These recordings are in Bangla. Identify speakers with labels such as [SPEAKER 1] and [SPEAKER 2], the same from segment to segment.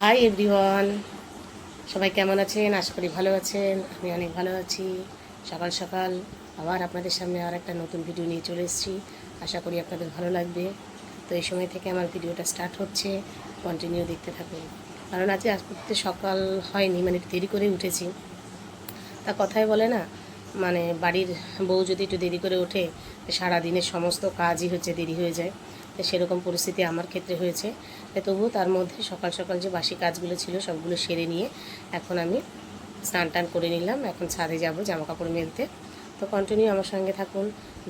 [SPEAKER 1] হাই এভরিওয়ান সবাই কেমন আছেন? আশা করি ভালো আছেন। আমি অনেক ভালো আছি। সকাল সকাল আবার আপনাদের সামনে আর একটা নতুন ভিডিও নিয়ে চলে এসেছি। আশা করি আপনাদের ভালো লাগবে। তো এই সময় থেকে আমার ভিডিওটা স্টার্ট হচ্ছে। কন্টিনিউ দেখতে থাকুন। কারণ আজকে আজকে সকাল হয়নি মানে দেরি করে উঠেছি। তা কথাই বলে না মানে বাড়ির বউ যদি একটু দেরি করে ওঠে সারা দিনের সমস্ত কাজই হচ্ছে দেরি হয়ে যায়। তো সেরকম পরিস্থিতি আমার ক্ষেত্রে হয়েছে। তবুও তার মধ্যে সকাল সকাল যে বাসি কাজগুলো ছিল সবগুলো সেরে নিয়ে এখন আমি স্নান টান করে নিলাম। এখন ছাদে যাব জামা কাপড় মেলতে। তো কন্টিনিউ আমার সঙ্গে থাকুন।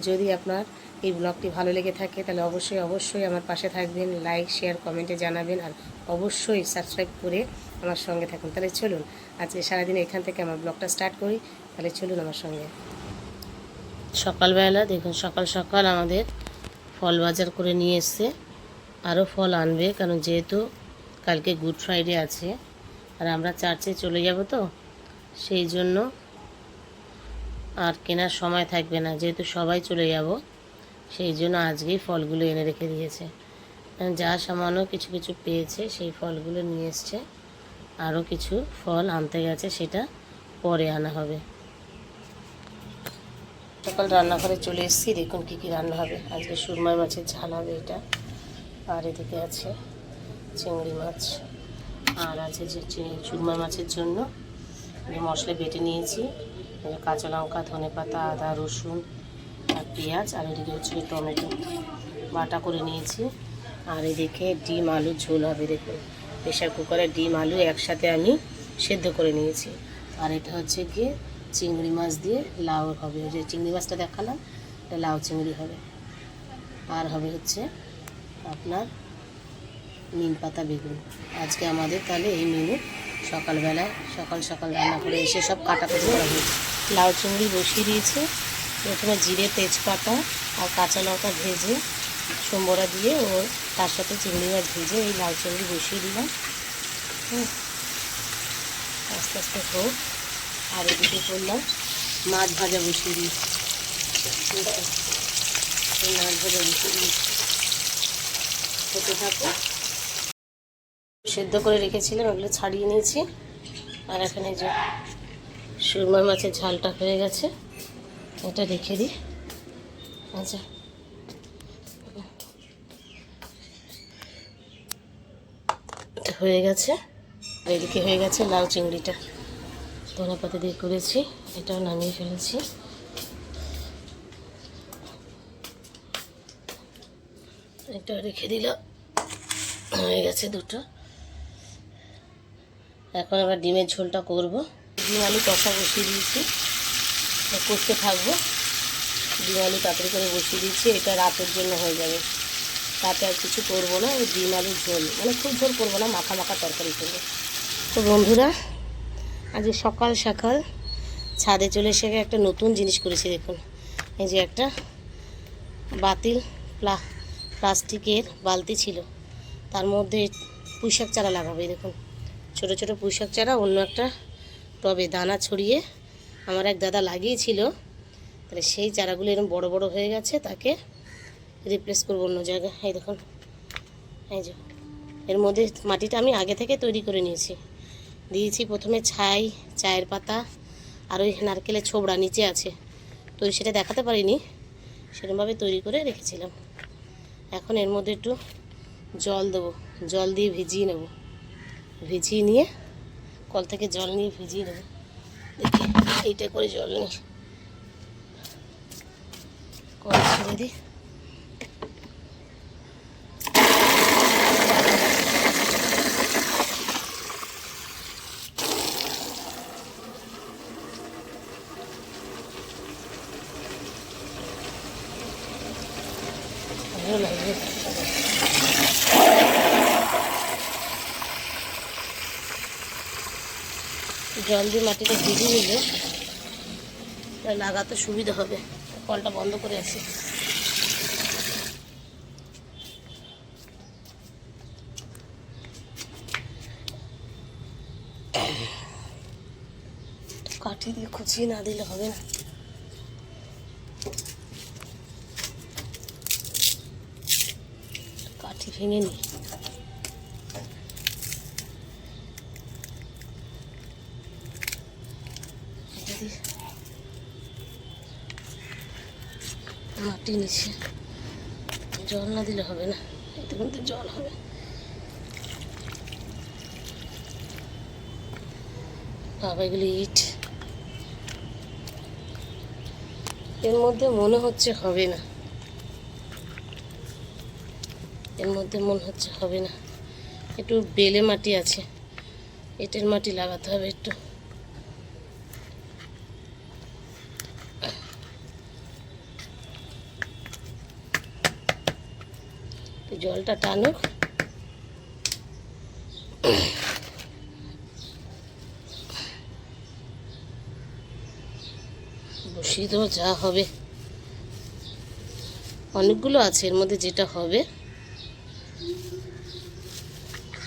[SPEAKER 1] যদি আপনার এই ব্লগটি ভালো লেগে থাকে, তাহলে অবশ্যই অবশ্যই আমার পাশে থাকবেন। লাইক শেয়ার কমেন্টে জানাবেন আর অবশ্যই সাবস্ক্রাইব করে আমার সঙ্গে থাকুন। তাহলে চলুন, আজকে সারাদিন এখান থেকে আমার ব্লগটা স্টার্ট করি। তাহলে চলুন আমার সঙ্গে। সকালবেলা দেখুন, সকাল সকাল আমাদের ফল বাজার করে নিয়ে এসছে। আরও ফল আনবে, কারণ যেহেতু কালকে গুড ফ্রাইডে আছে, আর আমরা চার্চে চলে যাব তো, সেই জন্য আর কেনার সময় থাকবে না, যেহেতু সবাই চলে যাব, সেই জন্য আজকেই ফলগুলো এনে রেখে দিয়েছে। যা সামান্য কিছু কিছু পেয়েছে, সেই ফলগুলো নিয়ে এসছে। আরও কিছু ফল আনতে গেছে, সেটা পরে আনা হবে। সকাল রান্নাঘরে চলে এসেছি, দেখুন কী কী রান্না হবে। আজকে সুরমাই মাছের ঝাল হবে এটা। আর এদিকে আছে চিংড়ি মাছ। আর আছে যে সুরমাই মাছের জন্য মশলা বেটে নিয়েছি। কাঁচা লঙ্কা, ধনে পাতা, আদা, রসুন আর পেঁয়াজ। আর এদিকে হচ্ছে টমেটো বাটা করে নিয়েছি। আর এদিকে ডিম আলু ঝোল হবে, দেখুন। প্রেশার কুকারে ডিম, আলু একসাথে আমি সেদ্ধ করে নিয়েছি। আর এটা হচ্ছে গিয়ে চিংড়ি মাছ দিয়ে লাউ হবে। যে চিংড়ি মাছটা দেখালাম, এটা লাউ চিংড়ি হবে। আর হবে হচ্ছে আপনার নিম পাতা বেগুন। আজকে আমাদের তাহলে এই মেনু সকালবেলায় সকাল সকাল রান্না করে এসে সব কাটাকুটি করা হয়েছে। লাউ চিংড়ি বসিয়ে দিয়েছে। প্রথমে জিরে, তেজপাতা আর কাঁচা লঙ্কা ভেজে সোমবড়া দিয়ে ও তার সাথে চিংড়ি মাছ ভেজে এই লাউ চিংড়ি বসিয়ে দিলাম। আস্তে আস্তে হোক। আর এদিকে করলাম মাছ ভাজা বসিয়ে দিয়েছি মাছ ভাজা বসিয়ে দিয়েছি হতে থাকো। সেদ্ধ করে রেখেছিলাম, ওগুলো ছাড়িয়ে নিয়েছি। আর এখানে যে সুরমা মাছের ঝালটা হয়ে গেছে, এটা রেখে দিই। আচ্ছা। হয়ে গেছে। এদিকে হয়ে গেছে লাউ চিংড়িটা। ধনে পাতা দিয়ে করেছি এটাও নামিয়ে ফেলেছি। এটা রেখে দিলাম, হয়ে গেছে দুটো। এখন আবার ডিমের ঝোলটা করব। ডিম আলু কষা বসিয়ে দিয়েছি কষতে থাকব। ডিম আলু তাড়াতাড়ি করে বসিয়ে দিয়েছি, এটা রাতের জন্য হয়ে যাবে। তাতে আর কিছু করব না, ওই ডিম আলুর ঝোল। মানে খুব ঝোল করব না, মাখা মাখা তরকারি করব। তো বন্ধুরা আজ সকাল সকাল ছাদে চলে এসে একটা নতুন জিনিস করেছি দেখুন। এই যে একটা বাতিল প্লা প্লাস্টিকের বালতি ছিল। তার মধ্যে পুঁইশাক চারা লাগাবে দেখুন। ছোটো ছোটো পুঁইশাক চারা, অন্য একটা টবে দানা ছড়িয়ে আমার এক দাদা লাগিয়েছিল। তাহলে সেই চারাগুলো এরকম বড় বড় হয়ে গেছে, তাকে রিপ্লেস করব অন্য জায়গায়। এই দেখুন। এই যে। এর মধ্যে মাটিটা আমি আগে থেকে তৈরি করে নিয়েছি। দিয়েছি প্রথমে ছাই, চায়ের পাতা আর ওই নারকেলের ছোবড়া নিচে আছে। তো সেটা দেখাতে পারিনি সেরকমভাবে তৈরি করে রেখেছিলাম। এখন এর মধ্যে একটু জল দেবো, জল দিয়ে ভিজিয়ে নেব। ভিজিয়ে নিয়ে কল থেকে জল নিয়ে ভিজিয়ে নেব। দেখি, এইটা করে জল নিই। কল ছেড়ে দিই। জল দিয়ে মাটিতে ভিজিয়ে নিলে লাগাতে সুবিধা হবে। কলটা বন্ধ করে আসি কাঠি দিয়ে খুঁচিয়ে না দিলে হবে না। ভেঙে নিই মাটি নিচে। জল না দিলে হবে না, এতে কিন্তু জল হবে। বাবা এগুলি ইট। এর মধ্যে মনে হচ্ছে হবে না। এর মধ্যে মনে হচ্ছে হবে না। একটু বেলে মাটি আছে। এটের মাটি লাগাতে হবে একটু জলটা টানুক। বসিয়ে দেবো, যা হবে। অনেকগুলো আছে, এর মধ্যে যেটা হবে।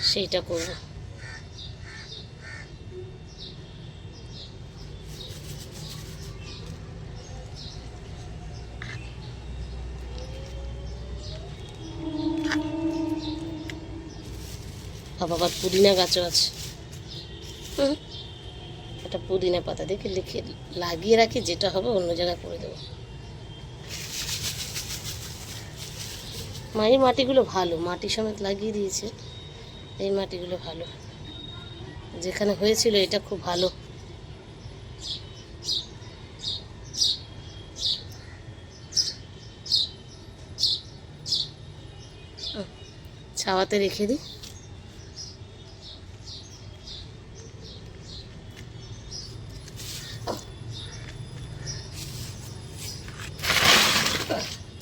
[SPEAKER 1] সেইটা করব। বাবা পুদিনা গাছও আছে। হুম। একটা পুদিনা পাতা দেখে লিখে লাগিয়ে রাখি যেটা হবে অন্য জায়গায় করে দেবো। মায়ের মাটিগুলো ভালো, মাটি সমেত লাগিয়ে দিয়েছে। এই মাটিগুলো ভালো। যেখানে হয়েছিল এটা খুব ভালো। ছাওয়াতে রেখে দিই।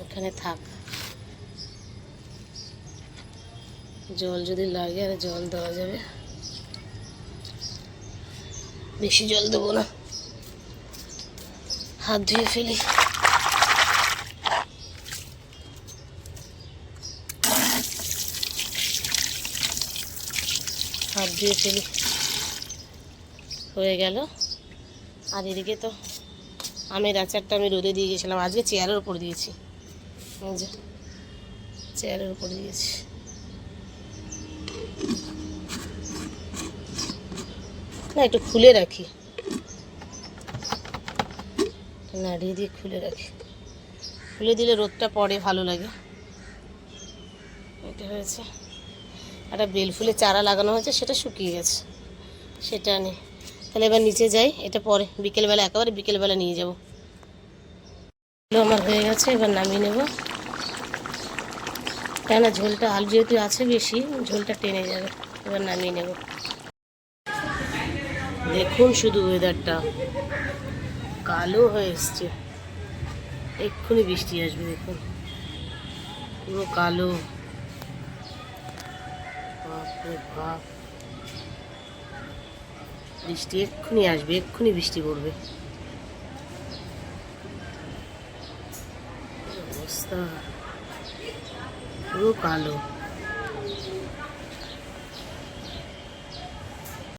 [SPEAKER 1] ওখানে থাক। জল যদি লাগে আর জল দেওয়া যাবে। বেশি জল দেবো না। হাত ধুয়ে ফেলি। হাত ধুয়ে ফেলি। হয়ে গেল। আর এদিকে তো আমের আচারটা আমি রোদে দিয়ে গেছিলাম। আজকে চেয়ারের উপর দিয়েছি। চেয়ারের উপর দিয়েছি। না, একটু খুলে রাখি। নাড়িয়ে দিয়ে খুলে রাখি। খুলে দিলে রোদটা পড়ে ভালো লাগে। এটা হয়েছে। একটা বেল ফুলের চারা লাগানো হয়েছে, সেটা শুকিয়ে গেছে। সেটা নেই তাহলে এবার নিচে যাই, এটা পরে। বিকেলবেলা, একেবারে বিকেলবেলা নিয়ে যাব। আমার হয়ে গেছে, এবার নামিয়ে নেব। কেন ঝোলটা, আলু যেহেতু আছে বেশি, ঝোলটা টেনে যাবে। এবার নামিয়ে নেব। দেখুন শুধু ওয়েদারটা কালো হয়ে এসছে। এক্ষুনি বৃষ্টি আসবে, দেখুন। পুরো কালো। বৃষ্টি এক্ষুনি আসবে, এক্ষুনি বৃষ্টি পড়বে। অবস্থা? পুরো কালো।